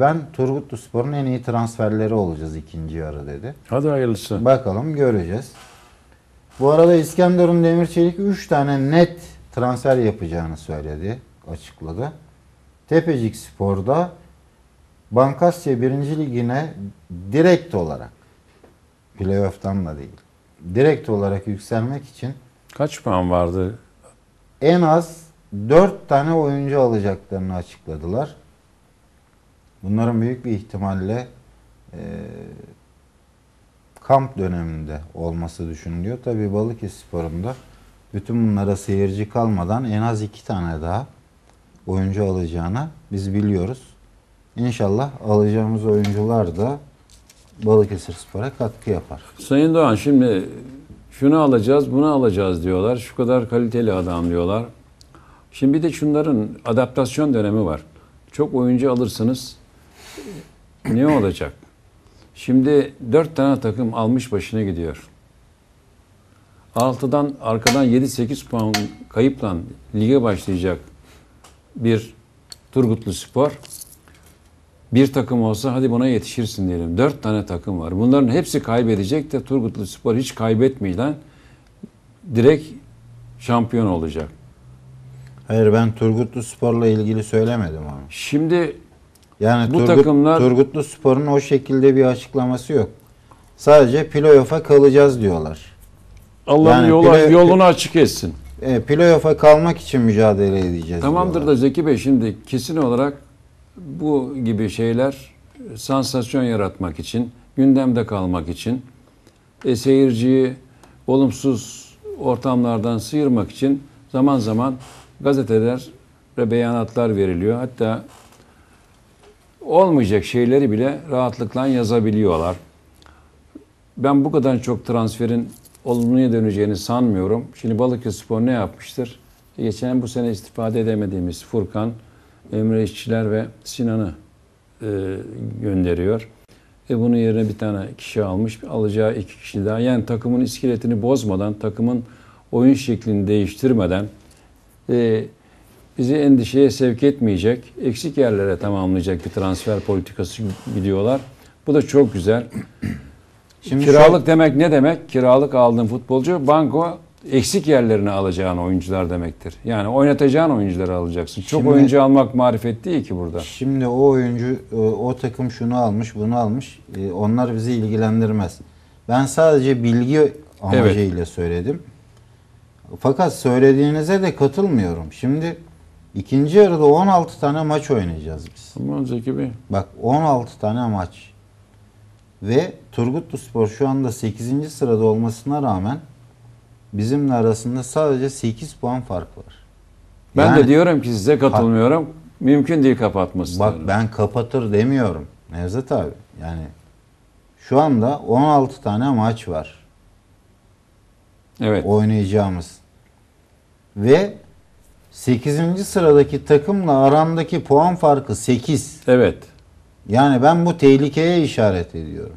Ben Turgutlu Spor'un en iyi transferleri olacağız ikinci yarı dedi. Hadi hayırlısı. Bakalım göreceğiz. Bu arada İskenderun Demirçelik 3 tane net transfer yapacağını söyledi, açıkladı. Tepecik Spor'da Bankasya 1. Ligine direkt olarak playoff'tan da değil. Direkt olarak yükselmek için Kaç puan vardı? en az 4 tane oyuncu alacaklarını açıkladılar. Bunların büyük bir ihtimalle e, kamp döneminde olması düşünülüyor. Tabii Balıkesirspor'un da bütün bunlara seyirci kalmadan en az 2 tane daha oyuncu alacağını biz biliyoruz. İnşallah alacağımız oyuncular da Balıkesirspor'a katkı yapar. Sayın Doğan şimdi şunu alacağız, bunu alacağız diyorlar. Şu kadar kaliteli adam diyorlar. Şimdi bir de şunların adaptasyon dönemi var. Çok oyuncu alırsınız. Ne olacak? Şimdi dört tane takım almış başına gidiyor. Altıdan arkadan 7-8 puan kayıpla lige başlayacak bir Turgutlu Spor. Bir takım olsa hadi buna yetişirsin diyelim. Dört tane takım var. Bunların hepsi kaybedecek de Turgutlu Spor hiç kaybetmeyden direkt şampiyon olacak. Hayır ben Turgutlu Spor'la ilgili söylemedim ama. Şimdi Yani Bu Turgut, takımlar- Turgutlu Spor'un o şekilde bir açıklaması yok. Sadece playoff'a kalacağız diyorlar. Allah'ın Yani yolu, play- yolunu açık etsin. E, playoff'a kalmak için mücadele edeceğiz Tamamdır diyorlar. da Zeki Bey şimdi kesin olarak bu gibi şeyler sansasyon yaratmak için, gündemde kalmak için, e, seyirciyi olumsuz ortamlardan sıyırmak için zaman zaman gazeteler ve beyanatlar veriliyor. Hatta olmayacak şeyleri bile rahatlıkla yazabiliyorlar. Ben bu kadar çok transferin olumluya döneceğini sanmıyorum. Şimdi Balıkesirspor ne yapmıştır? Geçen bu sene istifade edemediğimiz Furkan, Emre İşçiler ve Sinan'ı e, gönderiyor. E bunun yerine bir tane kişi almış. Alacağı iki kişi daha. Yani takımın iskeletini bozmadan, takımın oyun şeklini değiştirmeden e, bizi endişeye sevk etmeyecek, eksik yerlere tamamlayacak bir transfer politikası gidiyorlar. Bu da çok güzel. Şimdi Kiralık demek ne demek? Kiralık aldığın futbolcu banko eksik yerlerini alacağın oyuncular demektir. Yani oynatacağın oyuncuları alacaksın. Çok Şimdi- oyuncu almak marifet değil ki burada. Şimdi o oyuncu, o takım şunu almış, bunu almış. E, Onlar bizi ilgilendirmez. Ben sadece bilgi amacıyla söyledim. Fakat söylediğinize de katılmıyorum. Şimdi ikinci yarıda 16 tane maç oynayacağız biz. Aman Zeki Bey. Bak 16 tane maç. Ve Turgutlu Spor şu anda 8. sırada olmasına rağmen bizimle arasında sadece 8 puan fark var. Ben Yani- de diyorum ki size katılmıyorum. Mümkün değil kapatması. Bak ben kapatır demiyorum Nevzat abi. Yani şu anda 16 tane maç var Evet. oynayacağımız. Ve 8. sıradaki takımla arandaki puan farkı 8. Evet. Yani ben bu tehlikeye işaret ediyorum.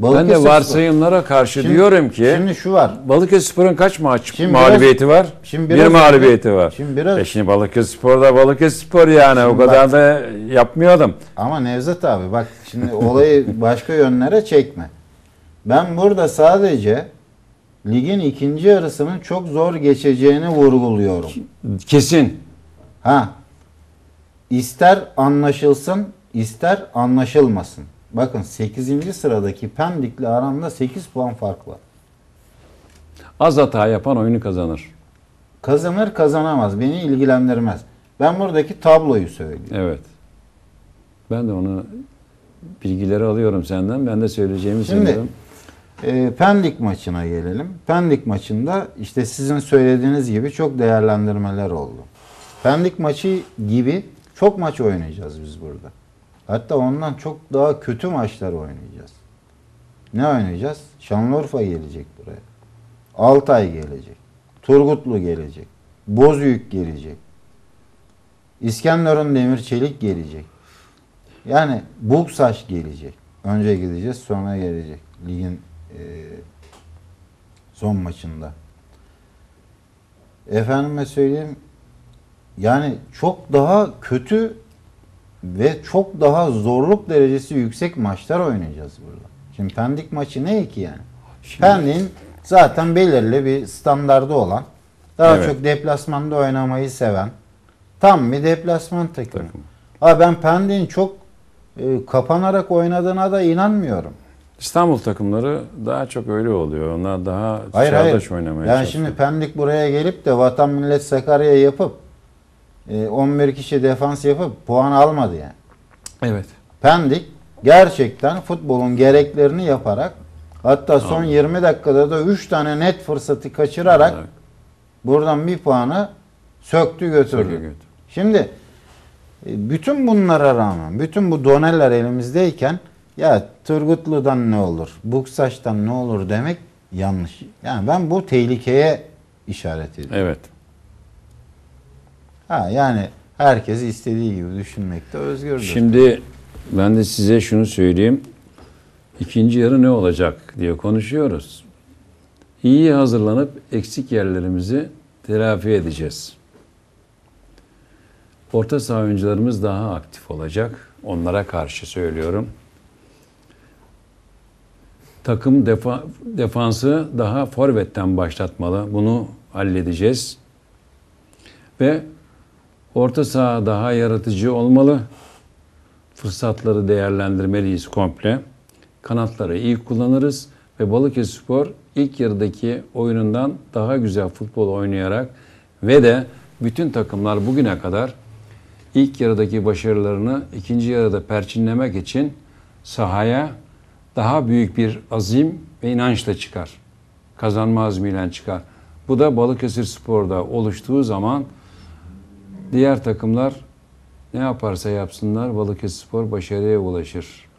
Ben de Balıkesir- varsayımlara karşı Şimdi- diyorum ki Şimdi şu var. Balıkesirspor'un kaç maç Şimdi mağlubiyeti var? şimdi bir biraz mağlubiyeti önce- var. şimdi biraz- E şimdi Balıkesirspor'da Balıkesirspor yani o kadar bak- da yapmıyordum. Ama Nevzat abi bak şimdi olayı başka yönlere çekme. Ben burada sadece ligin ikinci yarısının çok zor geçeceğini vurguluyorum. Kesin. Ha. İster anlaşılsın, ister anlaşılmasın. Bakın 8. sıradaki Pendik'le aramda 8 puan fark var. Az hata yapan oyunu kazanır. Kazanır kazanamaz beni ilgilendirmez. Ben buradaki tabloyu söylüyorum. Evet. Ben de onu bilgileri alıyorum senden. Ben de söyleyeceğimi Şimdi- söylüyorum. E, Pendik maçına gelelim. Pendik maçında işte sizin söylediğiniz gibi çok değerlendirmeler oldu. Pendik maçı gibi çok maç oynayacağız biz burada. Hatta ondan çok daha kötü maçlar oynayacağız. Ne oynayacağız? Şanlıurfa gelecek buraya. Altay gelecek. Turgutlu gelecek. Bozüyük gelecek. İskenderun Demir Çelik gelecek. Yani Buksaş gelecek. Önce gideceğiz sonra gelecek. Ligin e, son maçında. Efendime söyleyeyim yani çok daha kötü ve çok daha zorluk derecesi yüksek maçlar oynayacağız burada. Şimdi Pendik maçı ne ki yani? Şimdi- Pendik'in zaten belirli bir standardı olan, daha Evet. çok deplasmanda oynamayı seven, tam bir deplasman takımı. Takım. Ha ben Pendik'in çok e, kapanarak oynadığına da inanmıyorum. İstanbul takımları daha çok öyle oluyor. Onlar daha Hayır çağdaş hayır. oynamaya Yani çalışıyor. şimdi Pendik buraya gelip de Vatan Millet Sakarya yapıp e, 11 kişi defans yapıp puan almadı yani. Evet. Pendik gerçekten futbolun gereklerini yaparak hatta son 20 dakikada da 3 tane net fırsatı kaçırarak Evet. buradan bir puanı söktü götürdü. Söke götür. Şimdi e, bütün bunlara rağmen, bütün bu doneler elimizdeyken ya Turgutlu'dan ne olur, Buksaç'tan ne olur demek yanlış. Yani ben bu tehlikeye işaret ediyorum. Evet. Ha yani herkes istediği gibi düşünmekte özgürdür. Şimdi ben de size şunu söyleyeyim. İkinci yarı ne olacak diye konuşuyoruz. İyi hazırlanıp eksik yerlerimizi telafi edeceğiz. Orta saha oyuncularımız daha aktif olacak. Onlara karşı söylüyorum. Takım defa, defansı daha forvetten başlatmalı. Bunu halledeceğiz. Ve orta saha daha yaratıcı olmalı fırsatları değerlendirmeliyiz komple. Kanatları iyi kullanırız ve Balıkesirspor ilk yarıdaki oyunundan daha güzel futbol oynayarak ve de bütün takımlar bugüne kadar ilk yarıdaki başarılarını ikinci yarıda perçinlemek için sahaya daha büyük bir azim ve inançla çıkar. Kazanma azmiyle çıkar. Bu da Balıkesirspor'da oluştuğu zaman diğer takımlar ne yaparsa yapsınlar Balıkesirspor başarıya ulaşır.